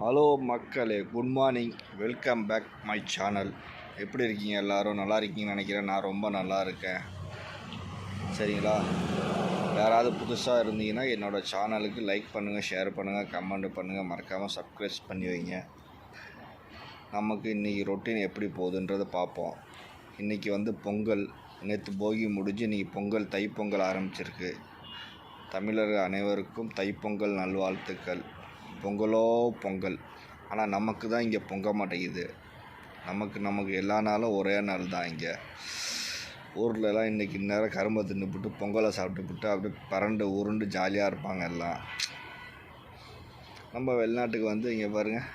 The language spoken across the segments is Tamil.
ஹலோ மக்களே good morning welcome back my channel எப்படி இருக்கீங்க எல்லாரும்? நல்லா இருக்கீங்கன்னு நினைக்கிறேன். நான் ரொம்ப நல்லா இருக்கேன். சரிங்களா? யாராவது புதுசாக இருந்தீங்கன்னா என்னோடய சேனலுக்கு லைக் பண்ணுங்கள் ஷேர் பண்ணுங்கள் கமெண்ட் பண்ணுங்கள் மறக்காமல் சப்ஸ்கிரைப் பண்ணி வைங்க. நமக்கு இன்றைக்கி ரொட்டீன் எப்படி போகுதுன்றதை பார்ப்போம். இன்றைக்கி வந்து பொங்கல். நேற்று போகி முடிஞ்சு இன்றைக்கி பொங்கல் தைப்பொங்கல் ஆரம்பிச்சிருக்கு. தமிழர்கள் அனைவருக்கும் தைப்பொங்கல் நல்வாழ்த்துக்கள். பொங்கலோ பொங்கல். ஆனால் நமக்கு தான் இங்கே பொங்க மாட்டேங்குது. நமக்கு நமக்கு எல்லா நாளும் ஒரே நாள் தான் இங்கே. ஊர்லலாம் இன்றைக்கி இந்நேரம் கரும்பை தின்னுபிட்டு பொங்கலை சாப்பிட்டுப்புட்டு அப்படியே பரண்டு உருண்டு ஜாலியாக இருப்பாங்க எல்லாம். நம்ம வெளிநாட்டுக்கு வந்து இங்கே பாருங்கள்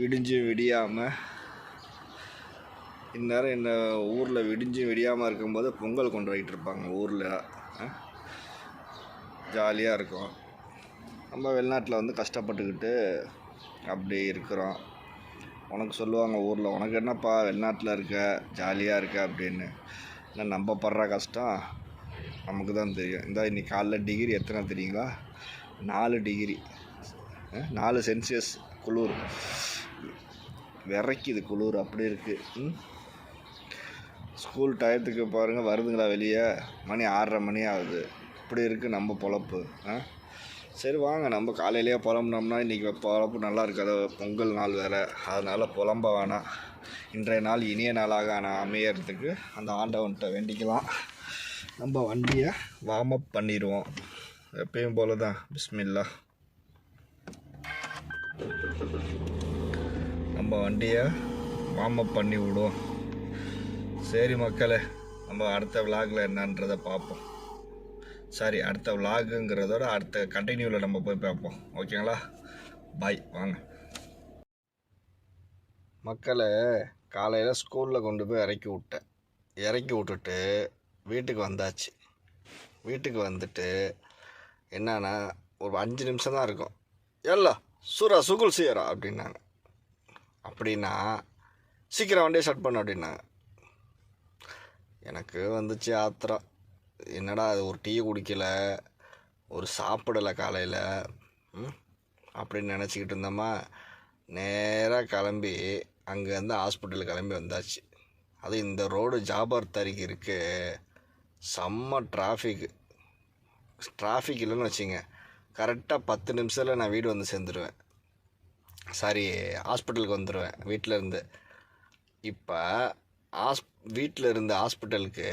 விடிஞ்சு விடியாமல் இந்நேரம் இந்த ஊரில் விடிஞ்சு விடியாமல் இருக்கும்போது பொங்கல் கொண்டு போயிட்டு இருப்பாங்க ஊரில். ஜாலியாக இருக்கும். நம்ம வெளிநாட்டில் வந்து கஷ்டப்பட்டுக்கிட்டு அப்படி இருக்கிறோம். உனக்கு சொல்லுவாங்க ஊரில் உனக்கு என்னப்பா வெளிநாட்டில் இருக்க ஜாலியாக இருக்க? அப்படின்னு. ஆனால் நம்ம படுற கஷ்டம் நமக்கு தான் தெரியும். இந்த இன்றைக்கி காலைல டிகிரி எத்தனை தெரியுங்களா? நாலு டிகிரி. நாலு சென்சியஸ் குளிர். விரைக்குது குளிர் அப்படி இருக்குது ம்? ஸ்கூல் டயத்துக்கு பாருங்கள் வருதுங்களா வெளியே? மணி ஆறரை மணி ஆகுது. இப்படி இருக்குது நம்ம பொழப்பு. ஆ? சரி வாங்க நம்ம காலையிலேயே புலம்புனோம்னா இன்றைக்கி பொழப்பு நல்லா இருக்காது. பொங்கல் நாள் வேறு. அதனால் புலம்ப வேணாம். இன்றைய நாள் இனிய நாளாக நான் அமையறதுக்கு அந்த ஆண்டவன்கிட்ட வேண்டிக்கலாம். நம்ம வண்டியை வார்ம் அப் பண்ணிடுவோம். எப்பயும் போல தான் பிஸ்மில்லா. நம்ம வண்டியை வார்ம் அப் பண்ணி விடுவோம். சரி மக்களே நம்ம அடுத்த விளாகில் என்னன்றதை பார்ப்போம். சாரி அடுத்த விலாகுங்கிறதோட அடுத்த கண்டினியூவில் நம்ம போய் பார்ப்போம். ஓகேங்களா? பாய் வாங்க. மக்களை காலையில் ஸ்கூலில் கொண்டு போய் இறக்கி விட்டேன். இறக்கி விட்டுட்டு வீட்டுக்கு வந்தாச்சு. வீட்டுக்கு வந்துட்டு என்னன்னா ஒரு அஞ்சு நிமிஷம் தான் இருக்கும். எல்லாம் சூரா சுகுல் செய்யறா அப்படின்னாங்க. அப்படின்னா சீக்கிரம் வண்டியை ஸ்டார்ட் பண்ண அப்படின்னாங்க. எனக்கு வந்துச்சு ஆத்திரம் என்னடா அது ஒரு டீ குடிக்கலை ஒரு சாப்பிடலை காலையில் அப்படின்னு நினச்சிக்கிட்டு இருந்தோமா நேராக கிளம்பி அங்கேருந்து ஹாஸ்பிட்டலுக்கு கிளம்பி வந்தாச்சு. அது இந்த ரோடு ஜாபர் தரிக்கு இருக்கு. செம்ம டிராஃபிக்கு டிராஃபிக் இல்லைன்னு வச்சுங்க. கரெக்டாக பத்து நிமிஷத்தில் நான் வீடு வந்து சேர்ந்துருவேன். சாரி ஹாஸ்பிட்டலுக்கு வந்துடுவேன் வீட்டில் இருந்து. இப்போ ஹாஸ் வீட்டில் இருந்த ஹாஸ்பிட்டலுக்கு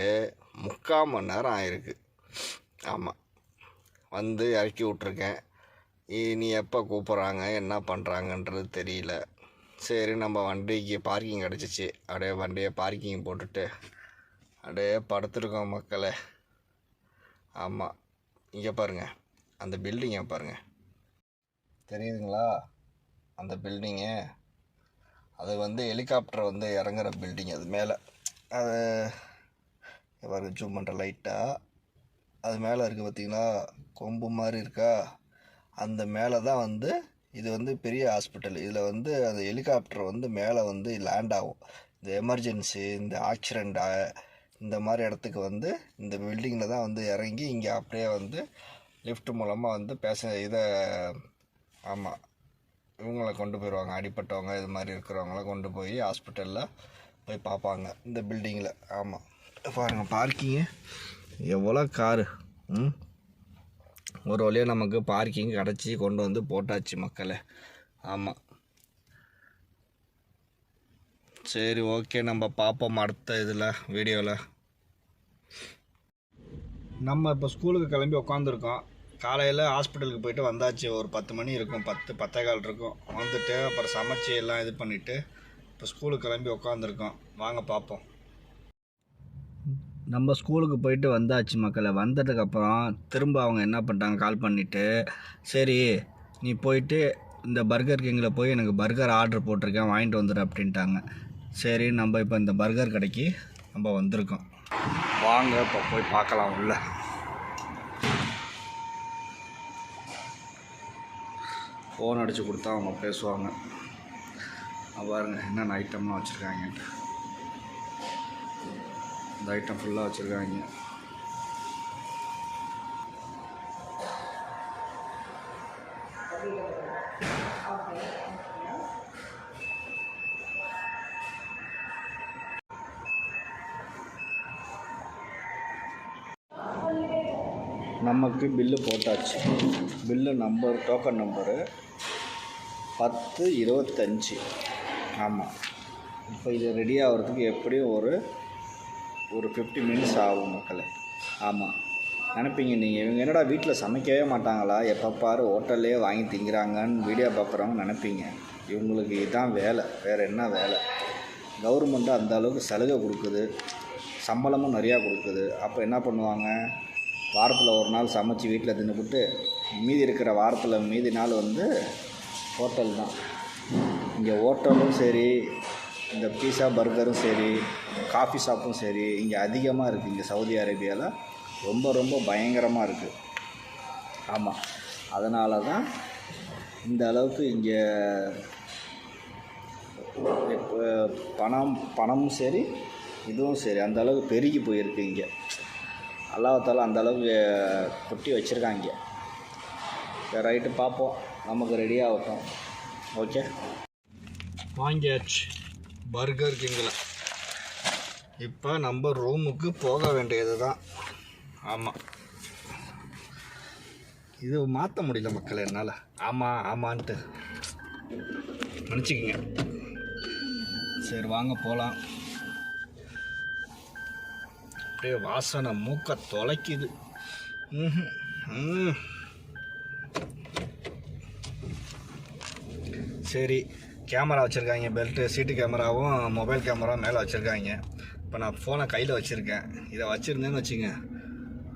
முக்கால் மணி நேரம் ஆயிருக்கு. ஆமாம் வந்து இறக்கி விட்ருக்கேன் இனி எப்போ கூப்பிட்றாங்க என்ன பண்ணுறாங்கன்றது தெரியல. சரி நம்ம வண்டிக்கு பார்க்கிங் கிடச்சிச்சு. அப்படியே வண்டியை பார்க்கிங் போட்டுட்டு அப்படியே படுத்துருக்கோம் மக்களே. ஆமாம் இங்கே பாருங்கள் அந்த பில்டிங்கை பாருங்கள் தெரியுதுங்களா? அந்த பில்டிங்கு அது வந்து ஹெலிகாப்டர் வந்து இறங்குற பில்டிங் அது மேலே. அது பாருங்க ஜூம் பண்ணுற லைட்டாக அது மேலே இருக்குது பார்த்திங்கன்னா கொம்பு மாதிரி இருக்கா? அந்த மேலே தான் வந்து இது வந்து பெரிய ஹாஸ்பிட்டல் இதில் வந்து அந்த ஹெலிகாப்டர் வந்து மேலே வந்து லேண்ட் ஆகும். இந்த எமர்ஜென்சி இந்த ஆக்சிடெண்ட் இந்த மாதிரி இடத்துக்கு வந்து இந்த பில்டிங்கில் தான் வந்து இறங்கி இங்கே அப்படியே வந்து லிஃப்ட் மூலமாக வந்து பேச இதை ஆமாம் இவங்களை கொண்டு போயிடுவாங்க அடிப்பட்டவங்க இது மாதிரி இருக்கிறவங்களாம் கொண்டு போய் ஹாஸ்பிட்டலில் போய் பார்ப்பாங்க. இந்த பில்டிங்கில் ஆமாம் பாருங்கள் பார்க்கிங்கு எவ்வளோ காரு ம்? ஒரு வழியாக நமக்கு பார்க்கிங் கிடச்சி கொண்டு வந்து போட்டாச்சு மக்களை. ஆமாம் சரி ஓகே நம்ம பார்ப்போம் அடுத்த இதில் வீடியோவில் நம்ம இப்போ ஸ்கூலுக்கு கிளம்பி உட்காந்துருக்கோம் காலையில் ஹாஸ்பிட்டலுக்கு போயிட்டு வந்தாச்சு. ஒரு பத்து மணி இருக்கும். பத்து பத்தே கால் இருக்கும். வந்துட்டு அப்புறம் சமைச்சு எல்லாம் இது பண்ணிவிட்டு இப்போ ஸ்கூலுக்கு கிளம்பி உட்காந்துருக்கோம் வாங்க பார்ப்போம் நம்ம ஸ்கூலுக்கு போயிட்டு வந்தாச்சு மக்களை. வந்ததுக்கப்புறம் திரும்ப அவங்க என்ன பண்ணிட்டாங்க? கால் பண்ணிவிட்டு சரி நீ போயிட்டு இந்த பர்கர் கிங்கில் போய் எனக்கு பர்கர் ஆர்டர் போட்டிருக்கேன். வாங்கிட்டு வந்துடு அப்படின்ட்டாங்க. சரி நம்ம இப்போ இந்த பர்கர் கடைக்கு நம்ம வந்திருக்கோம். வாங்க இப்போ போய் பார்க்கலாம் உள்ளே. ஃபோன் அடித்து கொடுத்தா அவங்க பேசுவாங்க. பாருங்க என்னென்ன ஐட்டம்லாம் வச்சுருக்காங்கன்ட்டு இந்த ஐட்டம் ஃபுல்லாக வச்சுருக்காங்க. நமக்கு பில்லு போட்டாச்சு. பில்லு நம்பர் டோக்கன் நம்பரு பத்து இருபத்தஞ்சி. ஆமாம் இப்போ இது ரெடி ஆகிறதுக்கு எப்படியும் ஒரு ஒரு ஃபிஃப்டி மினிட்ஸ் ஆகும் மக்களே. ஆமாம் நினைப்பீங்க நீங்கள் இவங்க என்னடா வீட்டில் சமைக்கவே மாட்டாங்களா? எப்போ பாரு ஹோட்டல்லே வாங்கி திங்கிறாங்கன்னு வீடியோ பார்க்குறவங்க நினைப்பீங்க. இவங்களுக்கு இதுதான் வேலை. வேறு என்ன வேலை? கவர்மெண்ட்டு அந்த அளவுக்கு சலுகை கொடுக்குது. சம்பளமும் நிறையா கொடுக்குது. அப்போ என்ன பண்ணுவாங்க? வாரத்தில் ஒரு நாள் சமைச்சு வீட்டில் தின்னுபிட்டு மீதி இருக்கிற வாரத்தில் மீதி நாள் வந்து ஹோட்டல் தான். இங்கே ஹோட்டலும் சரி இந்த பீஸா பர்கரும் சரி காஃபி ஷாப்பும் சரி இங்கே அதிகமாக இருக்குது இங்கே சவுதி அரேபியாவில் ரொம்ப ரொம்ப பயங்கரமாக இருக்குது ஆமாம் அதனால தான் இந்த அளவுக்கு இங்கே பணம் பணமும் சரி இதுவும் சரி அந்த அளவுக்கு பெருகி போயிருக்கு இங்கே. அல்லாஹால அந்த அளவுக்கு கொட்டி வச்சுருக்காங்க இங்கே. ரைட்டு பார்ப்போம். நமக்கு ரெடி ஆகட்டும் ஓகே வாங்கியாச்சு. பர்கர் கிங்கில் இப்போ நம்ம ரூமுக்கு போக வேண்டியது தான் ஆமாம் இது மாற்ற முடியல மக்கள் என்னால். ஆமாம் ஆமான்ட்டு. நினச்சிக்கிங்க சரி வாங்க போகலாம் அப்படியே வாசனை மூக்க தொலைக்குது. ம்ஹும். ம். சரி கேமரா வச்சுருக்காங்க பெல்ட்டு சீட்டு கேமராவும் மொபைல் கேமராவும் மேலே வச்சுருக்காங்க. இப்போ நான் ஃபோனை கையில் வச்சுருக்கேன். இதை வச்சுருந்தேன்னு வச்சுங்க.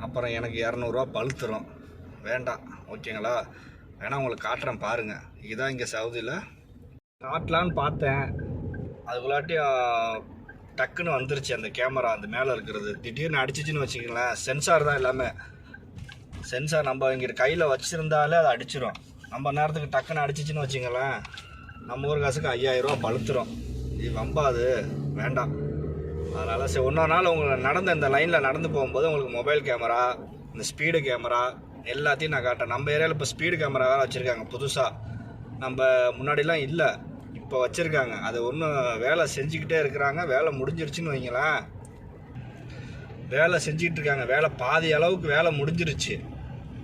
அப்புறம் எனக்கு இரநூறுவா பழுத்துரும். வேண்டாம். ஓகேங்களா? வேணா உங்களுக்கு காட்டுறேன் பாருங்கள் இதுதான் இங்கே சவுதியில். காட்டலான்னு பார்த்தேன். அதுக்குள்ளாட்டியும் டக்குன்னு வந்துருச்சு அந்த கேமரா. அந்த மேலே இருக்கிறது. திடீர்னு அடிச்சிச்சின்னு வச்சுக்கங்களேன். சென்சார் தான் எல்லாமே சென்சார் நம்ம இங்கே கையில் வச்சுருந்தாலே அது அடிச்சிடும் நம்ம நேரத்துக்கு டக்குன்னு அடிச்சிச்சின்னு வச்சிங்களேன் நம்ம ஊர் காசுக்கு ஐயாயிரரூவா பழுத்துரும். இது வம்பாது வேண்டாம். அதனால் சரி ஒன்றா நாள் உங்களை நடந்த இந்த லைனில் நடந்து போகும்போது உங்களுக்கு மொபைல் கேமரா இந்த ஸ்பீடு கேமரா எல்லாத்தையும் நான் காட்டேன் நம்ம ஏரியாவில் இப்போ ஸ்பீடு கேமரா வேறு வச்சுருக்காங்க புதுசாக நம்ம முன்னாடிலாம் இல்லை இப்போ வச்சுருக்காங்க. அது ஒன்றும் வேலை செஞ்சுக்கிட்டே இருக்கிறாங்க வேலை முடிஞ்சிருச்சுன்னு வைங்களேன். வேலை செஞ்சிக்கிட்டு இருக்காங்க வேலை பாதி அளவுக்கு வேலை முடிஞ்சிருச்சு.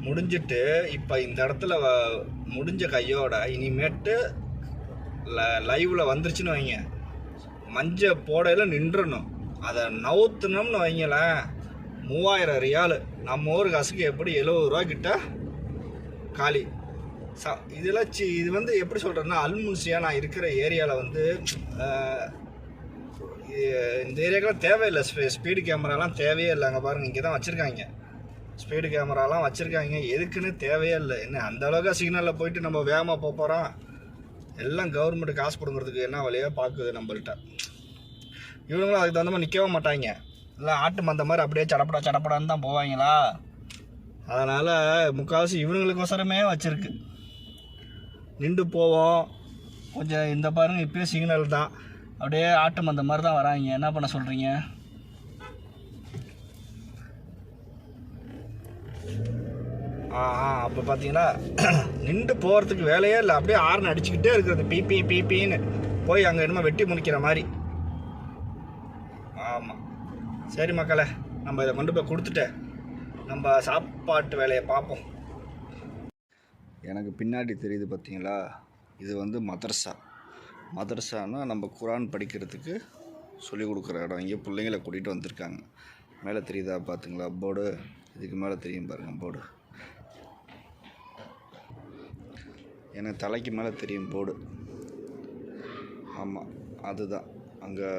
முடிஞ்சிட்டு இப்போ இந்த இடத்துல வ- முடிஞ்ச கையோட இனிமேட்டு ல லைவில் வந்துருச்சுன்னு வைங்க. மஞ்ச போடையில் நின்றுணும். அதை நவுத்துனோம்னு வைங்களேன். மூவாயிரம் ரியால். நம்ம ஊர் காசுக்கு எப்படி எழுபது ரூபா கிட்ட காலி. ச இதெல்லாம் சி இது வந்து எப்படி சொல்கிறேன்னா அல்முன்சியா நான் இருக்கிற ஏரியாவில் வந்து இந்த ஏரியாக்கெல்லாம் தேவையில்லை. ஸ்பீ ஸ்பீடு கேமராலாம் தேவையே இல்லை. அங்கே பாருங்கள் இங்கே தான் வச்சுருக்காங்க. ஸ்பீடு கேமராலாம் வச்சுருக்காங்க. எதுக்குன்னு தேவையே இல்லை. என்ன அந்த அளவுக்கு சிக்னலில் போயிட்டு நம்ம வேகமாக போக போகிறோம் எல்லாம் கவர்மெண்ட் காசு கொடுக்குறதுக்கு என்ன வழியாக பார்க்குது நம்மள்ட்ட. இவங்களும் அதுக்கு தகுந்த மாதிரி நிற்கவே மாட்டாங்க. எல்லாம் ஆட்டு மந்த மாதிரி அப்படியே சடப்படா சடப்படான்னு தான் போவாங்களா? அதனால் முக்கால்வாசி இவங்களுக்கோசரமே வச்சுருக்கு. நின்று போவோம். கொஞ்சம் இந்த பாருங்க இப்போயே சிக்னல் தான். அப்படியே ஆட்டு மந்த மாதிரி தான் வராங்க. என்ன பண்ண சொல்கிறீங்க ஆ ஆ அப்போ பார்த்தீங்கன்னா நின்று போகிறதுக்கு வேலையே இல்லை. அப்படியே ஆர்ன் அடிச்சுக்கிட்டே இருக்கிறது பிபி பிபின்னு போய் அங்கே என்னமோ வெட்டி முடிக்கிற மாதிரி. ஆமாம் சரி மக்களே நம்ம இதை கொண்டு போய் கொடுத்துட்டு நம்ம சாப்பாட்டு வேலையை பார்ப்போம். எனக்கு பின்னாடி தெரியுது பார்த்தீங்களா இது வந்து மதர்சா. மதர்சானா நம்ம குரான் படிக்கிறதுக்கு சொல்லிக் கொடுக்குற இடம். இங்கே பிள்ளைங்களை கூட்டிகிட்டு வந்திருக்காங்க. மேலே தெரியுதா பார்த்துங்களா போர்டு. இதுக்கு மேலே தெரியும் பாருங்கள் போர்டு. எனக்கு தலைக்கு மேலே தெரியும் போர்டு. ஆமாம் அதுதான். அங்கே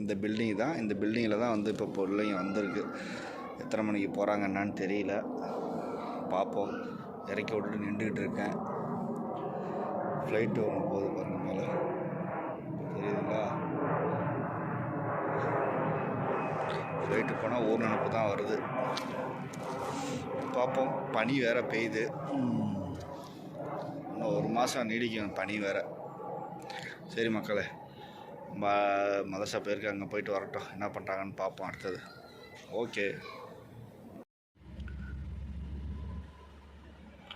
இந்த பில்டிங் தான். இந்த பில்டிங்கில் தான் வந்து இப்போ பிள்ளைங்க வந்திருக்கு. எத்தனை மணிக்கு போகிறாங்க என்னான்னு தெரியல. பார்ப்போம் இறக்கி விட்டுட்டு நின்றுக்கிட்டு இருக்கேன். ஃப்ளைட்டு ஒன்று போகுது பாருங்கள் மேலே. தெரியுதுங்களா? ஃப்ளைட்டு போனால் ஊர் நினப்பு தான் வருது. பார்ப்போம் பனி வேறு பெய்யுது. ஒரு மாதம் நீடிக்கும் பனி வேறு. சரி மக்களே ம மதசா பேருக்கு அங்கே போயிட்டு வரட்டும். என்ன பண்ணுறாங்கன்னு பார்ப்போம் அடுத்தது. ஓகே.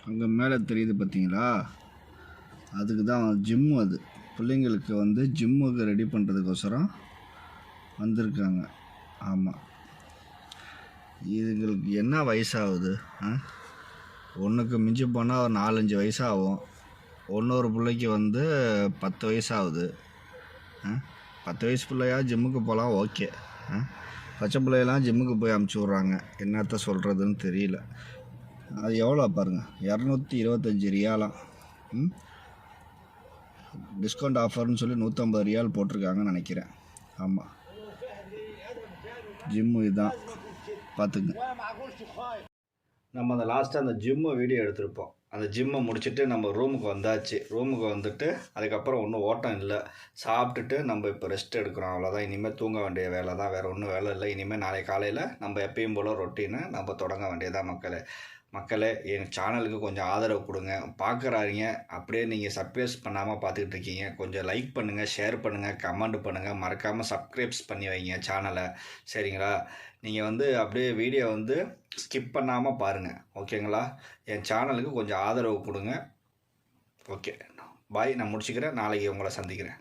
அங்கே மேலே தெரியுது பார்த்தீங்களா அதுக்கு தான் ஜிம்மு அது. பிள்ளைங்களுக்கு வந்து ஜிம்முக்கு ரெடி பண்ணுறதுக்கோசரம் வந்திருக்காங்க. ஆமாம் இதுங்களுக்கு என்ன வயசாகுது ஆ? ஒன்றுக்கு மிஞ்சி போனால் ஒரு நாலஞ்சு வயசாகும். இன்னொரு பிள்ளைக்கு வந்து பத்து வயசாகுது. பத்து வயசு பிள்ளையா ஜிம்முக்கு போகலாம் ஓகே. ஆ? பச்சை பிள்ளையெல்லாம் ஜிம்முக்கு போய் அமுச்சு விட்றாங்க. என்னத்த சொல்கிறதுன்னு தெரியல. அது எவ்வளோ பாருங்கள் இரநூத்தி இருபத்தஞ்சி ரியாலாம். ம்? டிஸ்கவுண்ட் ஆஃபர்னு சொல்லி நூற்றம்பது ரியால் போட்டிருக்காங்கன்னு நினைக்கிறேன். ஆமாம் ஜிம்மு இதுதான். பார்த்துங்க நம்ம அந்த லாஸ்ட்டாக அந்த ஜிம்மை வீடியோ எடுத்திருப்போம். அந்த ஜிம்மை முடிச்சுட்டு நம்ம ரூமுக்கு வந்தாச்சு. ரூமுக்கு வந்துட்டு அதுக்கப்புறம் ஒன்றும் ஓட்டம் இல்லை. சாப்பிட்டுட்டு நம்ம இப்போ ரெஸ்ட் எடுக்கிறோம். அவ்வளோதான் இனிமேல் தூங்க வேண்டிய வேலை தான் வேறு ஒன்றும் வேலை இல்லை. இனிமேல் நாளை காலையில் நம்ம எப்பயும் போல் ரொட்டீனை நம்ம தொடங்க வேண்டியதான் மக்களை. மக்களே என் சேனலுக்கு கொஞ்சம் ஆதரவு கொடுங்க. பார்க்குறாருங்க அப்படியே நீங்கள் சப்ஸ்கிரைப் பண்ணாமல் பார்த்துக்கிட்டு இருக்கீங்க. கொஞ்சம் லைக் பண்ணுங்கள் ஷேர் பண்ணுங்கள் கமெண்ட் பண்ணுங்கள் மறக்காமல் சப்ஸ்கிரைப்ஸ் பண்ணி வைங்க சேனலை சரிங்களா? நீங்கள் வந்து அப்படியே வீடியோ வந்து ஸ்கிப் பண்ணாமல் பாருங்கள் ஓகேங்களா என் சேனலுக்கு கொஞ்சம் ஆதரவு கொடுங்க. ஓகே பாய் நான் முடிச்சுக்கிறேன். நாளைக்கு உங்களை சந்திக்கிறேன்.